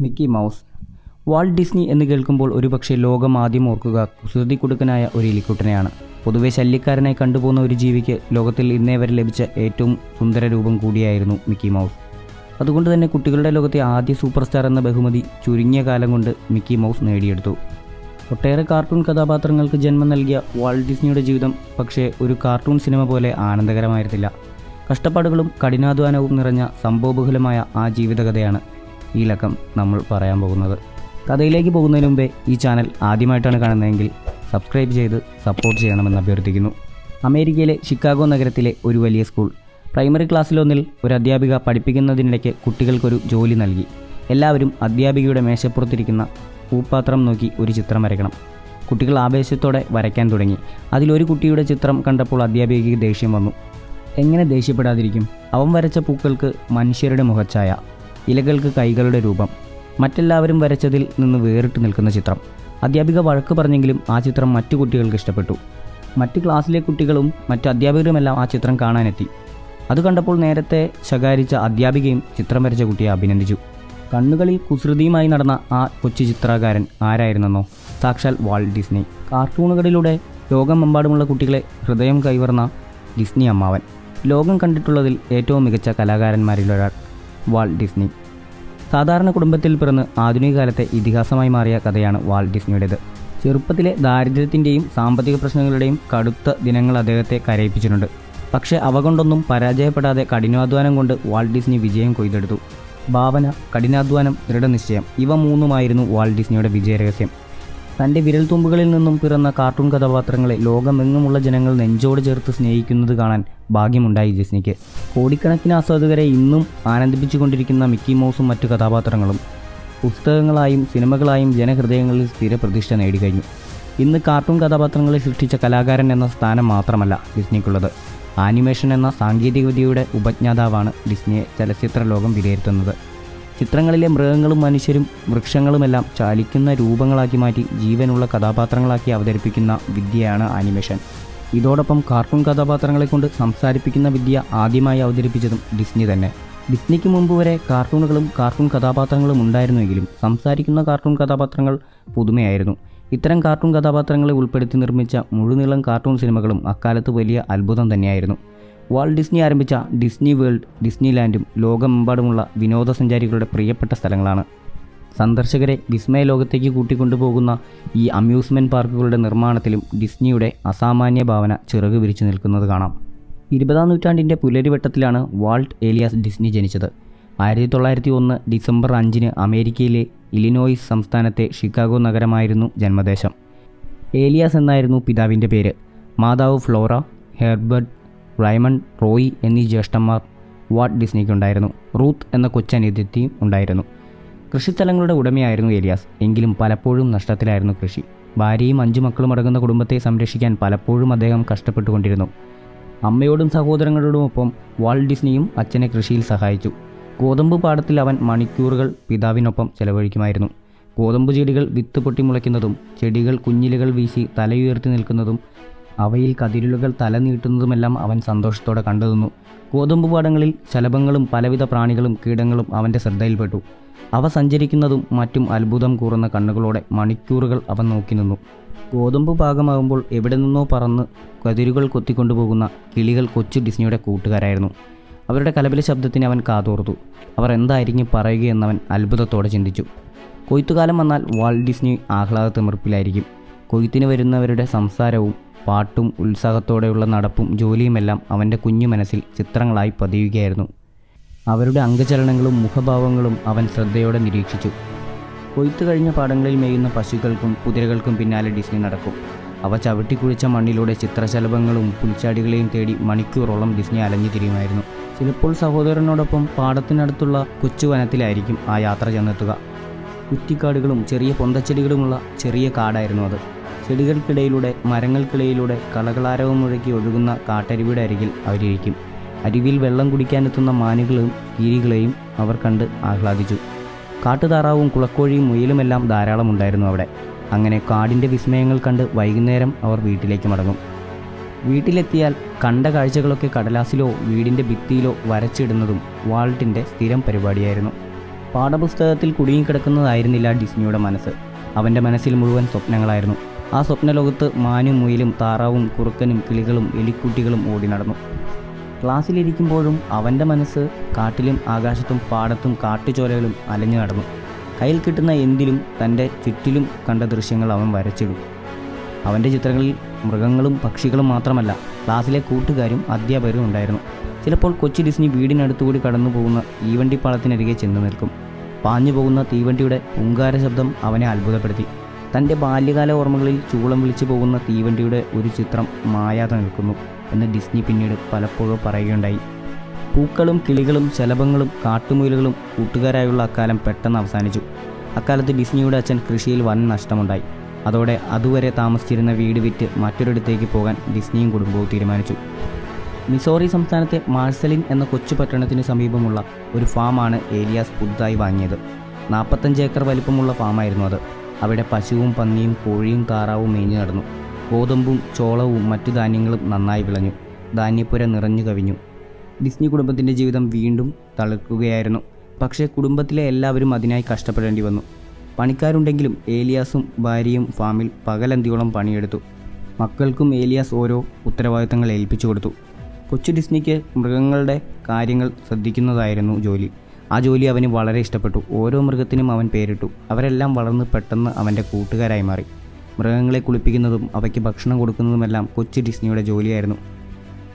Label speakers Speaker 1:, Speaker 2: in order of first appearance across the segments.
Speaker 1: Mickey mouse. Walt Disney എന്ന് കേൾക്കുമ്പോൾ ഒരുപക്ഷെ ലോകം ആദ്യം ഓർക്കുക കുസൃതി കുടുക്കനായ ഒരു എലിക്കുട്ടനെയാണ്. പൊതുവെ ശല്യക്കാരനായി കണ്ടുപോകുന്ന ഒരു ജീവിക്ക് ലോകത്തിൽ ഇന്നേ വരെ ലഭിച്ച ഏറ്റവും സുന്ദര രൂപം കൂടിയായിരുന്നു മിക്കി മൗസ്. അതുകൊണ്ട് തന്നെ കുട്ടികളുടെ ലോകത്തെ ആദ്യ സൂപ്പർ സ്റ്റാർ എന്ന ബഹുമതി ചുരുങ്ങിയ കാലം കൊണ്ട് മിക്കി മൗസ് നേടിയെടുത്തു. ഒട്ടേറെ കാർട്ടൂൺ കഥാപാത്രങ്ങൾക്ക് ജന്മം നൽകിയ വാൾട്ട് ഡിസ്നിയുടെ ജീവിതം പക്ഷേ ഒരു കാർട്ടൂൺ സിനിമ പോലെ ആനന്ദകരമായിരുന്നില്ല. കഷ്ടപ്പാടുകളും കഠിനാധ്വാനവും നിറഞ്ഞ സംഭവബഹുലമായ ആ ജീവിതകഥയാണ് ഈ ലക്കം നമ്മൾ പറയാൻ പോകുന്നത്. കഥയിലേക്ക് പോകുന്നതിന് മുമ്പേ ഈ ചാനൽ ആദ്യമായിട്ടാണ് കാണുന്നതെങ്കിൽ സബ്സ്ക്രൈബ് ചെയ്ത് സപ്പോർട്ട് ചെയ്യണമെന്ന് അഭ്യർത്ഥിക്കുന്നു. അമേരിക്കയിലെ ഷിക്കാഗോ നഗരത്തിലെ ഒരു വലിയ സ്കൂൾ പ്രൈമറി ക്ലാസ്സിലൊന്നിൽ ഒരു അധ്യാപിക പഠിപ്പിക്കുന്നതിനിടയ്ക്ക് കുട്ടികൾക്കൊരു ജോലി നൽകി. എല്ലാവരും അധ്യാപികയുടെ മേശപ്പുറത്തിരിക്കുന്ന പൂപ്പാത്രം നോക്കി ഒരു ചിത്രം വരയ്ക്കണം. കുട്ടികൾ ആവേശത്തോടെ വരയ്ക്കാൻ തുടങ്ങി. അതിലൊരു കുട്ടിയുടെ ചിത്രം കണ്ടപ്പോൾ അധ്യാപികയ്ക്ക് ദേഷ്യം വന്നു. എങ്ങനെ ദേഷ്യപ്പെടാതിരിക്കും? അവൻ വരച്ച പൂക്കൾക്ക് മനുഷ്യരുടെ മുഖച്ഛായ. ഇലകൾക്ക് കൈകളുടെ രൂപം. മറ്റെല്ലാവരും വരച്ചതിൽ നിന്ന് വേറിട്ട് നിൽക്കുന്ന ചിത്രം. അധ്യാപിക വഴക്ക് പറഞ്ഞെങ്കിലും ആ ചിത്രം മറ്റു കുട്ടികൾക്ക് ഇഷ്ടപ്പെട്ടു. മറ്റ് ക്ലാസ്സിലെ കുട്ടികളും മറ്റ് അധ്യാപകരുമെല്ലാം ആ ചിത്രം കാണാനെത്തി. അത് കണ്ടപ്പോൾ നേരത്തെ ശകാരിച്ച അധ്യാപികയും ചിത്രം വരച്ച കുട്ടിയെ അഭിനന്ദിച്ചു. കണ്ണുകളിൽ കുസൃതിയുമായി നടന്ന ആ കൊച്ചു ചിത്രകാരൻ ആരായിരുന്നെന്നോ? സാക്ഷാൽ വാൾട്ട് ഡിസ്നി. കാർട്ടൂണുകളിലൂടെ ലോകമെമ്പാടുമുള്ള കുട്ടികളെ ഹൃദയം കൈവർന്ന ഡിസ്നി അമ്മാവൻ. ലോകം കണ്ടിട്ടുള്ളതിൽ ഏറ്റവും മികച്ച കലാകാരന്മാരിലൊരാൾ. Walt Disney. സാധാരണ കുടുംബത്തിൽ പിറന്ന് ആധുനിക കാലത്തെ ഇതിഹാസമായി മാറിയ കഥയാണ് വാൾട്ട് ഡിസ്നിയുടേത്. ചെറുപ്പത്തിലെ ദാരിദ്ര്യത്തിന്റെയും സാമ്പത്തിക പ്രശ്നങ്ങളുടെയും കടുത്ത ദിനങ്ങൾ അദ്ദേഹത്തെ കരയിപ്പിച്ചിട്ടുണ്ട്. പക്ഷേ അവ കൊണ്ടൊന്നും പരാജയപ്പെടാതെ കഠിനാധ്വാനം കൊണ്ട് വാൾട്ട് ഡിസ്നി വിജയം കൊയ്തെടുത്തു. ഭാവന കഠിനാധ്വാനം ദൃഢനിശ്ചയം ഇവ മൂന്നുമായിരുന്നു വാൾട്ട് ഡിസ്നിയുടെ വിജയരഹസ്യം. തന്റെ വിരൽത്തുമ്പുകളിൽ നിന്നും പിറന്ന കാർട്ടൂൺ കഥാപാത്രങ്ങളെ ലോകമെങ്ങുമുള്ള ജനങ്ങൾ നെഞ്ചോട് ചേർത്ത് സ്നേഹിക്കുന്നത് കാണാൻ ഭാഗ്യമുണ്ടായി ഡിസ്നിക്ക് കോടിക്കണക്കിന് ആസ്വാദകരെ ഇന്നും ആനന്ദിപ്പിച്ചുകൊണ്ടിരിക്കുന്ന മിക്കി മൗസും മറ്റു കഥാപാത്രങ്ങളും. പുസ്തകങ്ങളായും സിനിമകളായും ജനഹൃദയങ്ങളിൽ സ്ഥിരപ്രതിഷ്ഠ നേടിക്കഴിഞ്ഞു. ഇന്ന് കാർട്ടൂൺ കഥാപാത്രങ്ങളെ സൃഷ്ടിച്ച കലാകാരൻ എന്ന സ്ഥാനം മാത്രമല്ല ഡിസ്നിക്കുള്ളത് ആനിമേഷൻ എന്ന സാങ്കേതികവിദ്യയുടെ ഉപജ്ഞാതാവാണ് ഡിസ്നിയെ ചലച്ചിത്ര ലോകം വിലയിരുത്തുന്നത്. ചിത്രങ്ങളിലെ മൃഗങ്ങളും മനുഷ്യരും വൃക്ഷങ്ങളുമെല്ലാം ചലിക്കുന്ന രൂപങ്ങളാക്കി മാറ്റി ജീവനുള്ള കഥാപാത്രങ്ങളാക്കി അവതരിപ്പിക്കുന്ന വിദ്യയാണ് ആനിമേഷൻ. ഇതോടൊപ്പം കാർട്ടൂൺ കഥാപാത്രങ്ങളെ കൊണ്ട് സംസാരിപ്പിക്കുന്ന വിദ്യ ആദ്യമായി അവതരിപ്പിച്ചതും ഡിസ്നി തന്നെ. ഡിസ്നിക്ക് മുമ്പ് വരെ കാർട്ടൂണുകളും കാർട്ടൂൺ കഥാപാത്രങ്ങളും ഉണ്ടായിരുന്നുവെങ്കിലും സംസാരിക്കുന്ന കാർട്ടൂൺ കഥാപാത്രങ്ങൾ പുതുമയായിരുന്നു. ഇത്തരം കാർട്ടൂൺ കഥാപാത്രങ്ങളെ ഉൾപ്പെടുത്തി നിർമ്മിച്ച മുഴുനീളം കാർട്ടൂൺ സിനിമകളും അക്കാലത്ത് വലിയ അത്ഭുതം തന്നെയായിരുന്നു. വാൾട്ട് ഡിസ്നി ആരംഭിച്ച ഡിസ്നി വേൾഡ് ഡിസ്നി ലാൻഡും ലോകമെമ്പാടുമുള്ള വിനോദസഞ്ചാരികളുടെ പ്രിയപ്പെട്ട സ്ഥലങ്ങളാണ്. സന്ദർശകരെ വിസ്മയ ലോകത്തേക്ക് കൂട്ടിക്കൊണ്ടുപോകുന്ന ഈ അമ്യൂസ്മെന്റ് പാർക്കുകളുടെ നിർമ്മാണത്തിലും ഡിസ്നിയുടെ അസാമാന്യ ഭാവന ചിറക് വിരിച്ചു നിൽക്കുന്നത് കാണാം. ഇരുപതാം നൂറ്റാണ്ടിന്റെ പുലരിവട്ടത്തിലാണ് വാൾട്ട് ഏലിയാസ് ഡിസ്നി ജനിച്ചത്. ആയിരത്തി തൊള്ളായിരത്തി ഒന്ന് ഡിസംബർ അഞ്ചിന് അമേരിക്കയിലെ ഇലിനോയിസ് സംസ്ഥാനത്തെ ഷിക്കാഗോ നഗരമായിരുന്നു ജന്മദേശം. ഏലിയാസ് എന്നായിരുന്നു പിതാവിന്റെ പേര്. മാതാവ് ഫ്ലോറ ഹെർബർട്ട് റൈമൺ റോയി എന്നീ ജ്യേഷ്ഠന്മാർ വാട്ട് ഡിസ്നിക്കുണ്ടായിരുന്നു. റൂത്ത് എന്ന കൊച്ചനിയത്തിയും ഉണ്ടായിരുന്നു. കൃഷിസ്ഥലങ്ങളുടെ ഉടമയായിരുന്നു ഏലിയാസ്. എങ്കിലും പലപ്പോഴും നഷ്ടത്തിലായിരുന്നു കൃഷി. ഭാര്യയും അഞ്ചു മക്കളും അടങ്ങുന്ന കുടുംബത്തെ സംരക്ഷിക്കാൻ പലപ്പോഴും അദ്ദേഹം കഷ്ടപ്പെട്ടുകൊണ്ടിരുന്നു. അമ്മയോടും സഹോദരങ്ങളോടുമൊപ്പം വാൾട്ട് ഡിസ്നിയും അച്ഛനെ കൃഷിയിൽ സഹായിച്ചു. ഗോതമ്പ് പാടത്തിൽ അവൻ മണിക്കൂറുകൾ പിതാവിനൊപ്പം ചെലവഴിക്കുമായിരുന്നു. ഗോതമ്പ് ചെടികൾ വിത്ത് പൊട്ടി മുളയ്ക്കുന്നതും ചെടികൾ കുഞ്ഞിലകൾ വീശി തലയുയർത്തി നിൽക്കുന്നതും അവയിൽ കതിരുകൾ തലനീട്ടുന്നതുമെല്ലാം അവൻ സന്തോഷത്തോടെ കണ്ടുനിന്നു ഗോതമ്പ് പാടങ്ങളിൽ ശലഭങ്ങളും പലവിധ പ്രാണികളും കീടങ്ങളും അവന്റെ ശ്രദ്ധയിൽപ്പെട്ടു. അവ സഞ്ചരിക്കുന്നതും മറ്റും അത്ഭുതം കൂറുന്ന കണ്ണുകളോടെ മണിക്കൂറുകൾ അവൻ നോക്കി നിന്നു. ഗോതമ്പ് പാകമാകുമ്പോൾ എവിടെ നിന്നോ പറന്ന് കതിരുകൾ കൊത്തിക്കൊണ്ടുപോകുന്ന കിളികൾ കൊച്ചു ഡിസ്നിയുടെ കൂട്ടുകാരായിരുന്നു. അവരുടെ കലപില ശബ്ദത്തിന് അവൻ കാതോർത്തു. അവർ എന്തായിരിക്കും പറയുകയെന്നവൻ അത്ഭുതത്തോടെ ചിന്തിച്ചു. കൊയ്ത്തുകാലം വന്നാൽ വാൾ ഡിസ്നി ആഹ്ലാദ തിമിർപ്പിലായിരിക്കും. കൊയ്ത്തിന് വരുന്നവരുടെ സംസാരവും പാട്ടും ഉത്സാഹത്തോടെയുള്ള നടപ്പും ജോലിയുമെല്ലാം അവന്റെ കുഞ്ഞു മനസ്സിൽ ചിത്രങ്ങളായി പതിയുകയായിരുന്നു. അവരുടെ അംഗചലനങ്ങളും മുഖഭാവങ്ങളും അവൻ ശ്രദ്ധയോടെ നിരീക്ഷിച്ചു. കൊയ്ത്തു കഴിഞ്ഞ പാടങ്ങളിൽ മേയുന്ന പശുക്കൾക്കും കുതിരകൾക്കും പിന്നാലെ ഡിസ്നി നടക്കും. അവ ചവിട്ടിക്കുഴിച്ച മണ്ണിലൂടെ ചിത്രശലഭങ്ങളും പുൽച്ചാടികളെയും തേടി മണിക്കൂറോളം ഡിസ്നി അലഞ്ഞു തിരിയുമായിരുന്നു. ചിലപ്പോൾ സഹോദരനോടൊപ്പം പാടത്തിനടുത്തുള്ള കൊച്ചു വനത്തിലായിരിക്കും ആ യാത്ര ചെന്നെത്തുക. കുറ്റിക്കാടുകളും ചെറിയ പൊന്തച്ചെടികളുമുള്ള ചെറിയ കാടായിരുന്നു അത്. ചെടികൾക്കിടയിലൂടെ മരങ്ങൾക്കിടയിലൂടെ കളകളാരവം മുഴക്കി ഒഴുകുന്ന കാട്ടരുവിയുടെ അരികിൽ അവരിയ്ക്കും അരുവിയിൽ വെള്ളം കുടിക്കാനെത്തുന്ന മാനുകളെയും കീരികളെയും അവർ കണ്ട് ആഹ്ലാദിച്ചു. കാട്ടുതാറാവും കുളക്കോഴിയും മുയലുമെല്ലാം ധാരാളം ഉണ്ടായിരുന്നു അവിടെ. അങ്ങനെ കാടിന്റെ വിസ്മയങ്ങൾ കണ്ട് വൈകുന്നേരം അവർ വീട്ടിലേക്ക് മടങ്ങും. വീട്ടിലെത്തിയാൽ കണ്ട കാഴ്ചകളൊക്കെ കടലാസിലോ വീടിന്റെ ഭിത്തിയിലോ വരച്ചിടുന്നതും വാൾട്ടിന്റെ സ്ഥിരം പരിപാടിയായിരുന്നു. പാഠപുസ്തകത്തിൽ കുടുങ്ങിക്കിടക്കുന്നതായിരുന്നില്ല ഡിസ്നിയുടെ മനസ്സ്. അവന്റെ മനസ്സിൽ മുഴുവൻ സ്വപ്നങ്ങളായിരുന്നു. ആ സ്വപ്നലോകത്ത് മാനും മുയിലും താറാവും കുറുക്കനും കിളികളും എലിക്കുട്ടികളും ഓടി നടന്നു. ക്ലാസ്സിലിരിക്കുമ്പോഴും അവന്റെ മനസ്സ് കാട്ടിലും ആകാശത്തും പാടത്തും കാട്ടുചോലകളും അലഞ്ഞു നടന്നു. കയ്യിൽ കിട്ടുന്ന എന്തിലും തന്റെ ചുറ്റിലും കണ്ട ദൃശ്യങ്ങൾ അവൻ വരച്ചിടും. അവന്റെ ചിത്രങ്ങളിൽ മൃഗങ്ങളും പക്ഷികളും മാത്രമല്ല ക്ലാസ്സിലെ കൂട്ടുകാരും അധ്യാപകരും ഉണ്ടായിരുന്നു. ചിലപ്പോൾ കൊച്ചി ഡിസ്നി വീടിനടുത്തുകൂടി കടന്നു പോകുന്ന ഈവണ്ടിപ്പാളത്തിനരികെ ചെന്ന് നിൽക്കും. പാഞ്ഞു പോകുന്ന തീവണ്ടിയുടെ ഉങ്കാര ശബ്ദം അവനെ അത്ഭുതപ്പെടുത്തി. തന്റെ ബാല്യകാല ഓർമ്മകളിൽ ചൂളം വിളിച്ചു പോകുന്ന തീവണ്ടിയുടെ ഒരു ചിത്രം മായാതെ നിൽക്കുന്നു എന്ന് ഡിസ്നി പിന്നീട് പലപ്പോഴും പറയുകയുണ്ടായി. പൂക്കളും കിളികളും ശലഭങ്ങളും കാട്ടുമുയലുകളും കൂട്ടുകാരായുള്ള അക്കാലം പെട്ടെന്ന് അവസാനിച്ചു. അക്കാലത്ത് ഡിസ്നിയുടെ അച്ഛൻ കൃഷിയിൽ വൻ നഷ്ടമുണ്ടായി. അതോടെ അതുവരെ താമസിച്ചിരുന്ന വീട് വിറ്റ് മറ്റൊരിടത്തേക്ക് പോകാൻ ഡിസ്നിയും കുടുംബവും തീരുമാനിച്ചു. മിസോറി സംസ്ഥാനത്തെ മാർസലിൻ എന്ന കൊച്ചു പട്ടണത്തിന് സമീപമുള്ള ഒരു ഫാമാണ് ഏലിയാസ് പുതുതായി വാങ്ങിയത്. നാൽപ്പത്തഞ്ച് ഏക്കർ വലിപ്പമുള്ള ഫാമായിരുന്നു അത്. അവിടെ പശുവും പന്നിയും കോഴിയും താറാവും മേഞ്ഞു നടന്നു. ഗോതമ്പും ചോളവും മറ്റു ധാന്യങ്ങളും നന്നായി വിളഞ്ഞു. ധാന്യപ്പുര നിറഞ്ഞു കവിഞ്ഞു. ഡിസ്നി കുടുംബത്തിന്റെ ജീവിതം വീണ്ടും തളർക്കുകയായിരുന്നു. പക്ഷേ കുടുംബത്തിലെ എല്ലാവരും അതിനായി കഷ്ടപ്പെടേണ്ടി വന്നു. പണിക്കാരുണ്ടെങ്കിലും ഏലിയാസും ഭാര്യയും ഫാമിൽ പകലന്തിയോളം പണിയെടുത്തു. മക്കൾക്കും ഏലിയാസ് ഓരോ ഉത്തരവാദിത്തങ്ങൾ ഏൽപ്പിച്ചു കൊടുത്തു. കൊച്ചു ഡിസ്നിക്ക് മൃഗങ്ങളുടെ കാര്യങ്ങൾ ശ്രദ്ധിക്കുന്നതായിരുന്നു ജോലി. ആ ജോലി അവന് വളരെ ഇഷ്ടപ്പെട്ടു. ഓരോ മൃഗത്തിനും അവൻ പേരിട്ടു. അവരെല്ലാം വളർന്ന് പെട്ടെന്ന് അവന്റെ കൂട്ടുകാരായി മാറി. മൃഗങ്ങളെ കുളിപ്പിക്കുന്നതും അവയ്ക്ക് ഭക്ഷണം കൊടുക്കുന്നതുമെല്ലാം കൊച്ചു ഡിസ്നിയുടെ ജോലിയായിരുന്നു.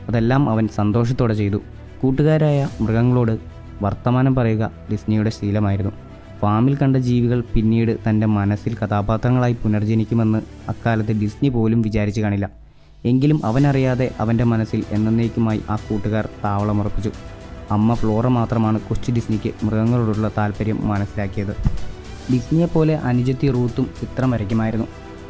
Speaker 1: അതെല്ലാം അവൻ സന്തോഷത്തോടെ ചെയ്തു. കൂട്ടുകാരായ മൃഗങ്ങളോട് വർത്തമാനം പറയുക ഡിസ്നിയുടെ ശീലമായിരുന്നു. ഫാമിൽ കണ്ട ജീവികൾ പിന്നീട് തന്റെ മനസ്സിൽ കഥാപാത്രങ്ങളായി പുനർജനിക്കുമെന്ന് അക്കാലത്ത് ഡിസ്നി പോലും വിചാരിച്ചു കാണില്ല. എങ്കിലും അവനറിയാതെ അവന്റെ മനസ്സിൽ എന്നേക്കുമായി ആ കൂട്ടുകാർ താവളമുറപ്പിച്ചു. അമ്മ ഫ്ലോറ മാത്രമാണ് കൊച്ചു ഡിസ്നിക്ക് മൃഗങ്ങളോടുള്ള താല്പര്യം മനസ്സിലാക്കിയത്. ഡിസ്നിയെ പോലെ അനുജത്തി റൂത്തും ചിത്രം വരയ്ക്കുമായിരുന്നു.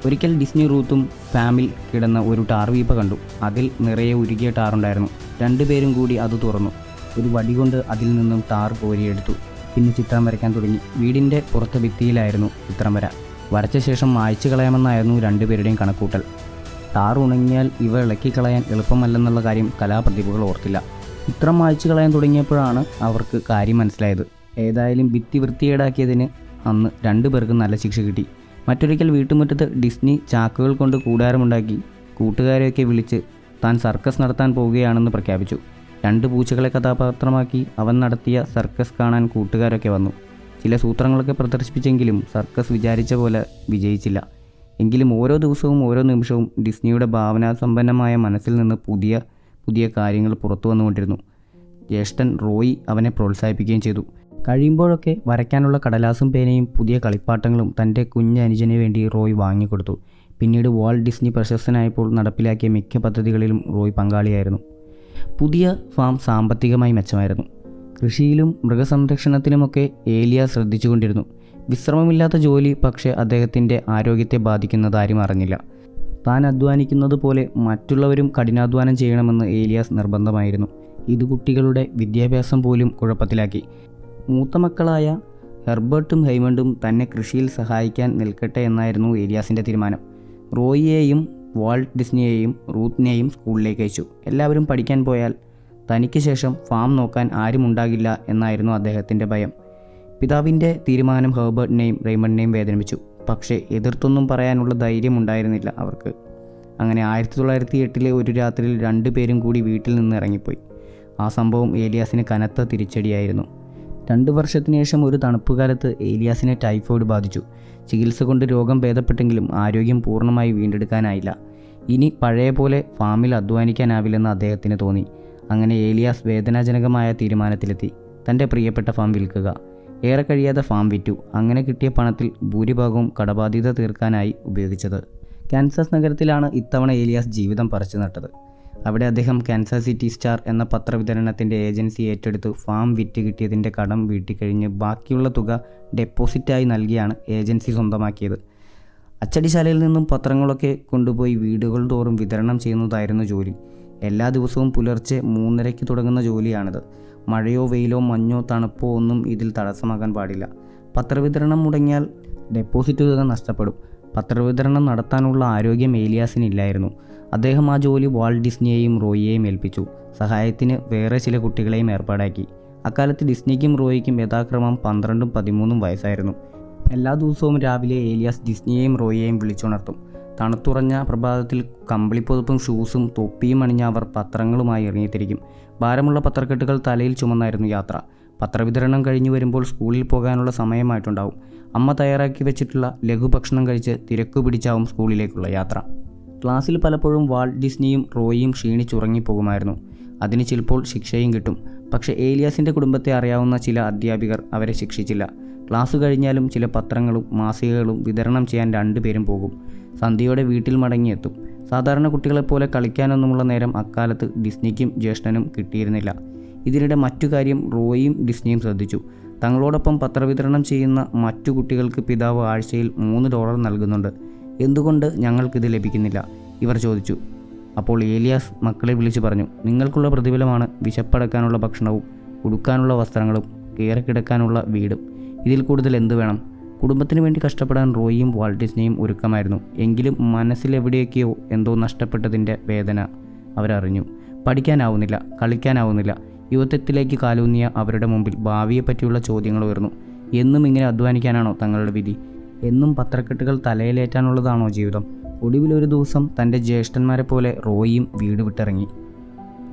Speaker 1: ഒരിക്കൽ ഡിസ്നി റൂത്തും ഫാമിൽ കിടന്ന ഒരു ടാർ വീപ്പ കണ്ടു. അതിൽ നിറയെ ഉരുകിയ ടാറുണ്ടായിരുന്നു രണ്ടുപേരും കൂടി അത് തുറന്നു. ഒരു വടി കൊണ്ട് അതിൽ നിന്നും ടാർ കോരിയെടുത്തു. പിന്നെ ചിത്രം വരയ്ക്കാൻ തുടങ്ങി. വീടിന്റെ പുറത്തെ ഭിത്തിയിലായിരുന്നു ചിത്രം വര. വരച്ച ശേഷം മായ്ച്ചു കളയാമെന്നായിരുന്നു രണ്ടുപേരുടെയും കണക്കൂട്ടൽ. ടാർ ഉണങ്ങിയാൽ ഇവ ഇളക്കി കളയാൻ എളുപ്പമല്ലെന്നുള്ള കാര്യം കലാപ്രതിഭകൾ ഓർത്തില്ല. ചിത്രം മായ്ച്ചു കളയാൻ തുടങ്ങിയപ്പോഴാണ് അവർക്ക് കാര്യം മനസ്സിലായത്. ഏതായാലും ഭിത്തി വൃത്തികേടാക്കിയതിന് അന്ന് രണ്ടു പേർക്കും നല്ല ശിക്ഷ കിട്ടി. മറ്റൊരിക്കൽ വീട്ടുമുറ്റത്ത് ഡിസ്നി ചാക്കുകൾ കൊണ്ട് കൂടാരമുണ്ടാക്കി കൂട്ടുകാരെയൊക്കെ വിളിച്ച് താൻ സർക്കസ് നടത്താൻ പോവുകയാണെന്ന് പ്രഖ്യാപിച്ചു. രണ്ട് പൂച്ചകളെ കഥാപാത്രമാക്കി അവൻ നടത്തിയ സർക്കസ് കാണാൻ കൂട്ടുകാരൊക്കെ വന്നു. ചില സൂത്രങ്ങളൊക്കെ പ്രദർശിപ്പിച്ചെങ്കിലും സർക്കസ് വിചാരിച്ച പോലെ വിജയിച്ചില്ല. എങ്കിലും ഓരോ ദിവസവും ഓരോ നിമിഷവും ഡിസ്നിയുടെ ഭാവനാസമ്പന്നമായ മനസ്സിൽ നിന്ന് പുതിയ പുതിയ കാര്യങ്ങൾ പുറത്തു വന്നുകൊണ്ടിരുന്നു. ജ്യേഷ്ഠൻ റോയി അവനെ പ്രോത്സാഹിപ്പിക്കുകയും ചെയ്തു. കഴിയുമ്പോഴൊക്കെ വരയ്ക്കാനുള്ള കടലാസും പേനയും പുതിയ കളിപ്പാട്ടങ്ങളും തന്റെ കുഞ്ഞ് അനുജന് വേണ്ടി റോയ് വാങ്ങിക്കൊടുത്തു. പിന്നീട് വാൾഡ് ഡിസ്നി പ്രശസ്തനായപ്പോൾ നടപ്പിലാക്കിയ മിക്ക പദ്ധതികളിലും റോയ് പങ്കാളിയായിരുന്നു. പുതിയ ഫാം സാമ്പത്തികമായി മെച്ചമായിരുന്നു. കൃഷിയിലും മൃഗസംരക്ഷണത്തിലുമൊക്കെ ഏലിയ ശ്രദ്ധിച്ചുകൊണ്ടിരുന്നു. വിശ്രമമില്ലാത്ത ജോലി പക്ഷേ അദ്ദേഹത്തിന്റെ ആരോഗ്യത്തെ ബാധിക്കുന്നതാരും അറിഞ്ഞില്ല. താൻ അധ്വാനിക്കുന്നത് പോലെ മറ്റുള്ളവരും കഠിനാധ്വാനം ചെയ്യണമെന്ന് ഏലിയാസ് നിർബന്ധമായിരുന്നു. ഇത് കുട്ടികളുടെ വിദ്യാഭ്യാസം പോലും കുഴപ്പത്തിലാക്കി. മൂത്ത മക്കളായ ഹെർബർട്ടും ഹൈമണ്ടും തന്നെ കൃഷിയിൽ സഹായിക്കാൻ നിൽക്കട്ടെ എന്നായിരുന്നു ഏലിയാസിന്റെ തീരുമാനം. റോയിയെയും വാൾട്ട് ഡിസ്നിയെയും റൂത്തിനെയും സ്കൂളിലേക്ക് അയച്ചു. എല്ലാവരും പഠിക്കാൻ പോയാൽ തനിക്ക് ശേഷം ഫാം നോക്കാൻ ആരും ഉണ്ടാകില്ല എന്നായിരുന്നു അദ്ദേഹത്തിന്റെ ഭയം. പിതാവിന്റെ തീരുമാനം ഹെർബർട്ടിനെയും റെയ്മണ്ടിനെയും വേദനിപ്പിച്ചു. പക്ഷേ എതിർത്തൊന്നും പറയാനുള്ള ധൈര്യം ഉണ്ടായിരുന്നില്ല അവർക്ക്. അങ്ങനെ ആയിരത്തി തൊള്ളായിരത്തി എട്ടിലെ ഒരു രാത്രിയിൽ രണ്ടു പേരും കൂടി വീട്ടിൽ നിന്ന് ഇറങ്ങിപ്പോയി. ആ സംഭവം ഏലിയാസിന് കനത്ത തിരിച്ചടിയായിരുന്നു. രണ്ടു വർഷത്തിന് ശേഷം ഒരു തണുപ്പുകാലത്ത് ഏലിയാസിനെ ടൈഫോയിഡ് ബാധിച്ചു. ചികിത്സ കൊണ്ട് രോഗം ഭേദപ്പെട്ടെങ്കിലും ആരോഗ്യം പൂർണമായി വീണ്ടെടുക്കാനായില്ല. ഇനി പഴയ പോലെ ഫാമിൽ അധ്വാനിക്കാനാവില്ലെന്ന് അദ്ദേഹത്തിന് തോന്നി. അങ്ങനെ ഏലിയാസ് വേദനാജനകമായ തീരുമാനത്തിലെത്തി. തന്റെ പ്രിയപ്പെട്ട ഫാം വിൽക്കുക. ഏറെ കഴിയാതെ ഫാം വിറ്റു. അങ്ങനെ കിട്ടിയ പണത്തിൽ ഭൂരിഭാഗവും കടബാധ്യത തീർക്കാനായി ഉപയോഗിച്ചത്. കാൻസാസ് നഗരത്തിലാണ് ഇത്തവണ ഏലിയാസ് ജീവിതം പറിച്ചു നട്ടത്. അവിടെ അദ്ദേഹം കാൻസാസ് സിറ്റി സ്റ്റാർ എന്ന പത്രവിതരണത്തിന്റെ ഏജൻസി ഏറ്റെടുത്ത്. ഫാം വിറ്റ് കിട്ടിയതിന്റെ കടം വീട്ടിക്കഴിഞ്ഞ് ബാക്കിയുള്ള തുക ഡെപ്പോസിറ്റായി നൽകിയാണ് ഏജൻസി സ്വന്തമാക്കിയത്. അച്ചടിശാലയിൽ നിന്നും പത്രങ്ങളൊക്കെ കൊണ്ടുപോയി വീടുകൾ തോറും വിതരണം ചെയ്യുന്നതായിരുന്നു ജോലി. എല്ലാ ദിവസവും പുലർച്ചെ മൂന്നരയ്ക്ക് തുടങ്ങുന്ന ജോലിയാണിത്. മഴയോ വെയിലോ മഞ്ഞോ തണുപ്പോ ഒന്നും ഇതിൽ തടസ്സമാകാൻ പാടില്ല. പത്രവിതരണം മുടങ്ങിയാൽ ഡെപ്പോസിറ്റ് തുക നഷ്ടപ്പെടും. പത്രവിതരണം നടത്താനുള്ള ആരോഗ്യം ഏലിയാസിനില്ലായിരുന്നു അദ്ദേഹം ആ ജോലി വാൾട്ട് ഡിസ്നിയെയും റോയിയെയും ഏൽപ്പിച്ചു. സഹായത്തിന് വേറെ ചില കുട്ടികളെയും ഏർപ്പാടാക്കി. അക്കാലത്ത് ഡിസ്നിക്കും റോയിക്കും യഥാക്രമം പന്ത്രണ്ടും പതിമൂന്നും വയസ്സായിരുന്നു. എല്ലാ ദിവസവും രാവിലെ ഏലിയാസ് ഡിസ്നിയെയും റോയിയെയും വിളിച്ചുണർത്തും. തണുത്തുറഞ്ഞ പ്രഭാതത്തിൽ കമ്പിളിപ്പൊതുപ്പും ഷൂസും തൊപ്പിയും അണിഞ്ഞ അവർ പത്രങ്ങളുമായി ഇറങ്ങിത്തിരിക്കും. ഭാരമുള്ള പത്രക്കെട്ടുകൾ തലയിൽ ചുമന്നായിരുന്നു യാത്ര. പത്രവിതരണം കഴിഞ്ഞു വരുമ്പോൾ സ്കൂളിൽ പോകാനുള്ള സമയമായിട്ടുണ്ടാവും. അമ്മ തയ്യാറാക്കി വെച്ചിട്ടുള്ള ലഘുഭക്ഷണം കഴിച്ച് തിരക്കു പിടിച്ചാവും സ്കൂളിലേക്കുള്ള യാത്ര. ക്ലാസ്സിൽ പലപ്പോഴും വാൾട്ട് ഡിസ്നിയും റോയിയും ക്ഷീണിച്ചുറങ്ങിപ്പോകുമായിരുന്നു അതിന് ചിലപ്പോൾ ശിക്ഷയും കിട്ടും. പക്ഷേ ഏലിയാസിന്റെ കുടുംബത്തെ അറിയാവുന്ന ചില അധ്യാപികർ അവരെ ശിക്ഷിച്ചില്ല. ക്ലാസ് കഴിഞ്ഞാലും ചില പത്രങ്ങളും മാസികകളും വിതരണം ചെയ്യാൻ രണ്ടുപേരും പോകും. സന്ധ്യയോടെ വീട്ടിൽ മടങ്ങിയെത്തും. സാധാരണ കുട്ടികളെപ്പോലെ കളിക്കാനൊന്നുമുള്ള നേരം അക്കാലത്ത് ഡിസ്നിക്കും ജ്യേഷ്ഠനും കിട്ടിയിരുന്നില്ല. ഇതിനിടെ മറ്റു കാര്യം റോയിയും ഡിസ്നിയും ശ്രദ്ധിച്ചു. തങ്ങളോടൊപ്പം പത്രവിതരണം ചെയ്യുന്ന മറ്റു കുട്ടികൾക്ക് പിതാവ് ആഴ്ചയിൽ മൂന്ന് ഡോളർ നൽകുന്നുണ്ട്. എന്തുകൊണ്ട് ഞങ്ങൾക്കിത് ലഭിക്കുന്നില്ല? ഇവർ ചോദിച്ചു. അപ്പോൾ ഏലിയാസ് മക്കളെ വിളിച്ചു പറഞ്ഞു നിങ്ങൾക്കുള്ള പ്രതിഫലമാണ് വിശപ്പടക്കാനുള്ള ഭക്ഷണവും ഉടുക്കാനുള്ള വസ്ത്രങ്ങളും കയറിക്കിടക്കാനുള്ള വീടും. ഇതിൽ കൂടുതൽ എന്തു വേണം? കുടുംബത്തിന് വേണ്ടി കഷ്ടപ്പെടാൻ റോയിയും വാൾട്ടിസ്നെയും ഒരുക്കമായിരുന്നു. എങ്കിലും മനസ്സിലെവിടെയൊക്കെയോ എന്തോ നഷ്ടപ്പെട്ടതിന്റെ വേദന അവരറിഞ്ഞു. പഠിക്കാനാവുന്നില്ല കളിക്കാനാവുന്നില്ല. യുവത്വത്തിലേക്ക് കാലൂന്നിയ അവരുടെ മുമ്പിൽ ഭാവിയെപ്പറ്റിയുള്ള ചോദ്യങ്ങൾ ഉയർന്നു. എന്നും ഇങ്ങനെ അധ്വാനിക്കാനാണോ തങ്ങളുടെ വിധി? എന്നും പത്രക്കെട്ടുകൾ തലയിലേറ്റാനുള്ളതാണോ ജീവിതം? ഒടുവിൽ ഒരു ദിവസം തന്റെ ജ്യേഷ്ഠന്മാരെ പോലെ റോയിയും വീട് വിട്ടിറങ്ങി.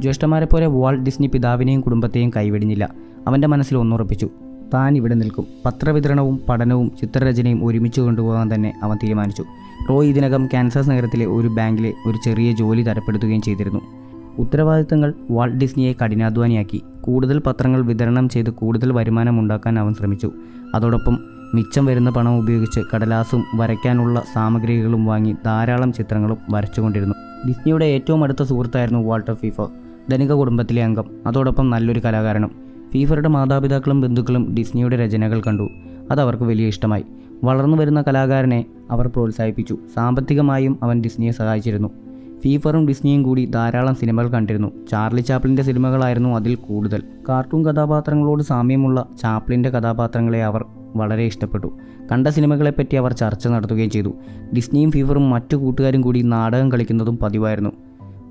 Speaker 1: ജ്യേഷ്ഠന്മാരെ പോലെ വാൾട്ട് ഡിസ്നി പിതാവിനെയും കുടുംബത്തെയും കൈവെടിഞ്ഞില്ല. അവന്റെ മനസ്സിൽ ഒന്നുറപ്പിച്ചു. താൻ ഇവിടെ നിൽക്കും. പത്രവിതരണവും പഠനവും ചിത്രരചനയും ഒരുമിച്ച് കൊണ്ടുപോകാൻ തന്നെ അവൻ തീരുമാനിച്ചു. റോയ് ഇതിനകം കാൻസാസ് നഗരത്തിലെ ഒരു ബാങ്കിലെ ഒരു ചെറിയ ജോലി തരപ്പെടുത്തുകയും ചെയ്തിരുന്നു. ഉത്തരവാദിത്തങ്ങൾ വാൾട്ട് ഡിസ്നിയെ കഠിനാധ്വാനിയാക്കി. കൂടുതൽ പത്രങ്ങൾ വിതരണം ചെയ്ത് കൂടുതൽ വരുമാനം ഉണ്ടാക്കാൻ അവൻ ശ്രമിച്ചു. അതോടൊപ്പം മിച്ചം വരുന്ന പണം ഉപയോഗിച്ച് കടലാസും വരയ്ക്കാനുള്ള സാമഗ്രികളും വാങ്ങി ധാരാളം ചിത്രങ്ങളും വരച്ചുകൊണ്ടിരുന്നു. ഡിസ്നിയുടെ ഏറ്റവും അടുത്ത സുഹൃത്തായിരുന്നു വാൾട്ടർ ഫീഫർ ധനിക കുടുംബത്തിലെ അംഗം. അതോടൊപ്പം നല്ലൊരു കലാകാരനും. ഫീഫറുടെ മാതാപിതാക്കളും ബന്ധുക്കളും ഡിസ്നിയുടെ രചനകൾ കണ്ടു. അത് അവർക്ക് വലിയ ഇഷ്ടമായി. വളർന്നു വരുന്ന കലാകാരനെ അവർ പ്രോത്സാഹിപ്പിച്ചു. സാമ്പത്തികമായും അവൻ ഡിസ്നിയെ സഹായിച്ചിരുന്നു. ഫീഫറും ഡിസ്നിയും കൂടി ധാരാളം സിനിമകൾ കണ്ടിരുന്നു. ചാർലി ചാപ്ലിന്റെ സിനിമകളായിരുന്നു അതിൽ കൂടുതൽ. കാർട്ടൂൺ കഥാപാത്രങ്ങളോട് സാമ്യമുള്ള ചാപ്ലിന്റെ കഥാപാത്രങ്ങളെ അവർ വളരെ ഇഷ്ടപ്പെട്ടു. കണ്ട സിനിമകളെപ്പറ്റി അവർ ചർച്ച നടത്തുകയും ചെയ്തു. ഡിസ്നിയും ഫീഫറും മറ്റു കൂട്ടുകാരും കൂടി നാടകം കളിക്കുന്നതും പതിവായിരുന്നു.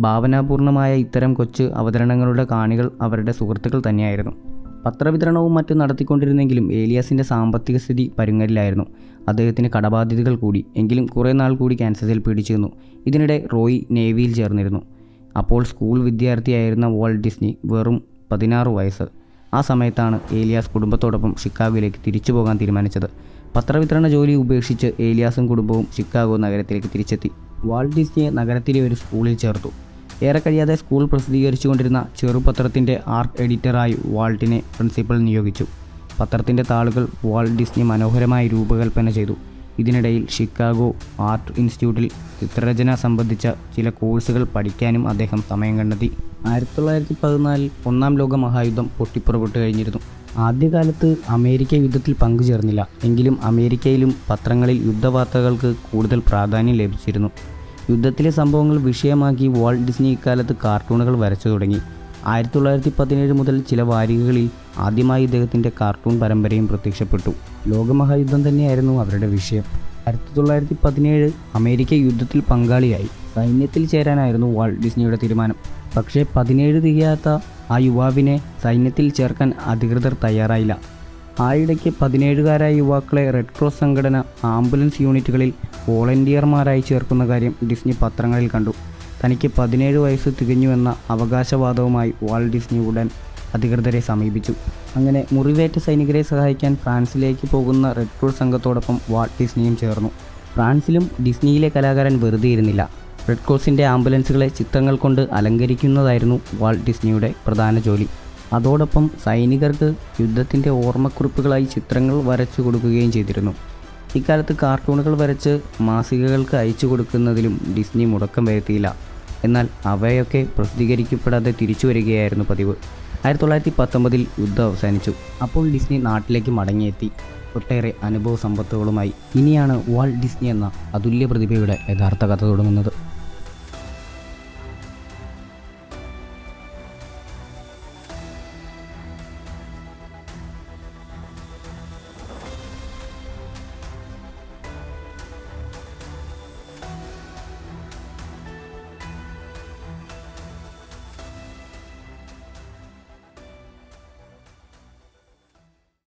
Speaker 1: ഭാവനാപൂർണമായ ഇത്തരം കൊച്ചു അവതരണങ്ങളുടെ കാണികൾ അവരുടെ സുഹൃത്തുക്കൾ തന്നെയായിരുന്നു. പത്രവിതരണവും മറ്റും നടത്തിക്കൊണ്ടിരുന്നെങ്കിലും ഏലിയാസിന്റെ സാമ്പത്തിക സ്ഥിതി പരുങ്ങലിലായിരുന്നു. അദ്ദേഹത്തിന് കടബാധ്യതകൾ കൂടി. എങ്കിലും കുറേ നാൾ കൂടി ക്യാൻസറിൽ പിടിച്ചിരുന്നു ഇതിനിടെ റോയി നേവിയിൽ ചേർന്നിരുന്നു. അപ്പോൾ സ്കൂൾ വിദ്യാർത്ഥിയായിരുന്ന വാൾട്ട് ഡിസ്നി വെറും പതിനാറ് വയസ്സ്. ആ സമയത്താണ് ഏലിയാസ് കുടുംബത്തോടൊപ്പം ഷിക്കാഗോയിലേക്ക് തിരിച്ചു പോകാൻ തീരുമാനിച്ചത്. പത്രവിതരണ ജോലി ഉപേക്ഷിച്ച് ഏലിയാസും കുടുംബവും ഷിക്കാഗോ നഗരത്തിലേക്ക് തിരിച്ചെത്തി. വാൾട്ട് ഡിസ്നിയെ നഗരത്തിലെ ഒരു സ്കൂളിൽ ചേർത്തു. ഏറെ കഴിയാതെ സ്കൂൾ പ്രസിദ്ധീകരിച്ചുകൊണ്ടിരുന്ന ചെറുപത്രത്തിന്റെ ആർട്ട് എഡിറ്ററായി വാൾട്ടിനെ പ്രിൻസിപ്പൽ നിയോഗിച്ചു. പത്രത്തിന്റെ താളുകൾ വാൾട്ട് ഡിസ്നി മനോഹരമായി രൂപകൽപ്പന ചെയ്തു. ഇതിനിടയിൽ ഷിക്കാഗോ ആർട്ട് ഇൻസ്റ്റിറ്റ്യൂട്ടിൽ ചിത്രരചന സംബന്ധിച്ച ചില കോഴ്സുകൾ പഠിക്കാനും അദ്ദേഹം സമയം കണ്ടെത്തി. ആയിരത്തി തൊള്ളായിരത്തി പതിനാലിൽ ഒന്നാം ലോക മഹായുദ്ധം പൊട്ടിപ്പുറപ്പെട്ടു കഴിഞ്ഞിരുന്നു. ആദ്യകാലത്ത് അമേരിക്ക യുദ്ധത്തിൽ പങ്കുചേർന്നില്ല. എങ്കിലും അമേരിക്കയിലും പത്രങ്ങളിൽ യുദ്ധവാർത്തകൾക്ക് കൂടുതൽ പ്രാധാന്യം ലഭിച്ചിരുന്നു. യുദ്ധത്തിലെ സംഭവങ്ങൾ വിഷയമാക്കി വാൾട്ട് ഡിസ്നി ഇക്കാലത്ത് കാർട്ടൂണുകൾ വരച്ചു തുടങ്ങി. ആയിരത്തി തൊള്ളായിരത്തി പതിനേഴ് മുതൽ ചില വാരികകളിൽ ആദ്യമായി ഇദ്ദേഹത്തിന്റെ കാർട്ടൂൺ പരമ്പരയും പ്രത്യക്ഷപ്പെട്ടു. ലോകമഹായുദ്ധം തന്നെയായിരുന്നു അവരുടെ വിഷയം. ആയിരത്തി തൊള്ളായിരത്തി പതിനേഴ് അമേരിക്ക യുദ്ധത്തിൽ പങ്കാളിയായി. സൈന്യത്തിൽ ചേരാനായിരുന്നു വാൾട്ട് ഡിസ്നിയുടെ തീരുമാനം. പക്ഷേ പതിനേഴ് തികയാത്ത ആ യുവാവിനെ സൈന്യത്തിൽ ചേർക്കാൻ അധികൃതർ തയ്യാറായില്ല. ആയിടയ്ക്ക് പതിനേഴുകാരായ യുവാക്കളെ റെഡ് ക്രോസ് സംഘടന ആംബുലൻസ് യൂണിറ്റുകളിൽ വോളണ്ടിയർമാരായി ചേർക്കുന്ന കാര്യം ഡിസ്നി പത്രങ്ങളിൽ കണ്ടു. തനിക്ക് പതിനേഴ് വയസ്സ് തികഞ്ഞുവെന്ന അവകാശവാദവുമായി വാൾ ഡിസ്നി ഉടൻ അധികൃതരെ സമീപിച്ചു. അങ്ങനെ മുറിവേറ്റ സൈനികരെ സഹായിക്കാൻ ഫ്രാൻസിലേക്ക് പോകുന്ന റെഡ് ക്രോസ് സംഘത്തോടൊപ്പം വാൾട്ട് ഡിസ്നിയും ചേർന്നു. ഫ്രാൻസിലും ഡിസ്നിയിലെ കലാകാരൻ വെറുതെ ഇരുന്നില്ല. റെഡ് ക്രോസിന്റെ ആംബുലൻസുകളെ ചിത്രങ്ങൾ കൊണ്ട് അലങ്കരിക്കുന്നതായിരുന്നു വാൾട്ട് ഡിസ്നിയുടെ പ്രധാന ജോലി. അതോടൊപ്പം സൈനികർക്ക് യുദ്ധത്തിന്റെ ഓർമ്മക്കുറിപ്പുകളായി ചിത്രങ്ങൾ വരച്ചു കൊടുക്കുകയും ചെയ്തിരുന്നു. ഇക്കാലത്ത് കാർട്ടൂണുകൾ വരച്ച് മാസികകൾക്ക് അയച്ചു കൊടുക്കുന്നതിലും ഡിസ്നി മുടക്കം വരുത്തിയില്ല. എന്നാൽ അവയൊക്കെ പ്രസിദ്ധീകരിക്കപ്പെടാതെ തിരിച്ചു വരികയായിരുന്നു പതിവ്. ആയിരത്തി തൊള്ളായിരത്തി പത്തൊമ്പതിൽ യുദ്ധം അവസാനിച്ചു. അപ്പോൾ ഡിസ്നി നാട്ടിലേക്ക് മടങ്ങിയെത്തി. ഒട്ടേറെ അനുഭവ സമ്പത്തുകളുമായി. ഇനിയാണ് വാൾ ഡിസ്നി എന്ന അതുല്യ പ്രതിഭയുടെ യഥാർത്ഥ കഥ തുടങ്ങുന്നത്.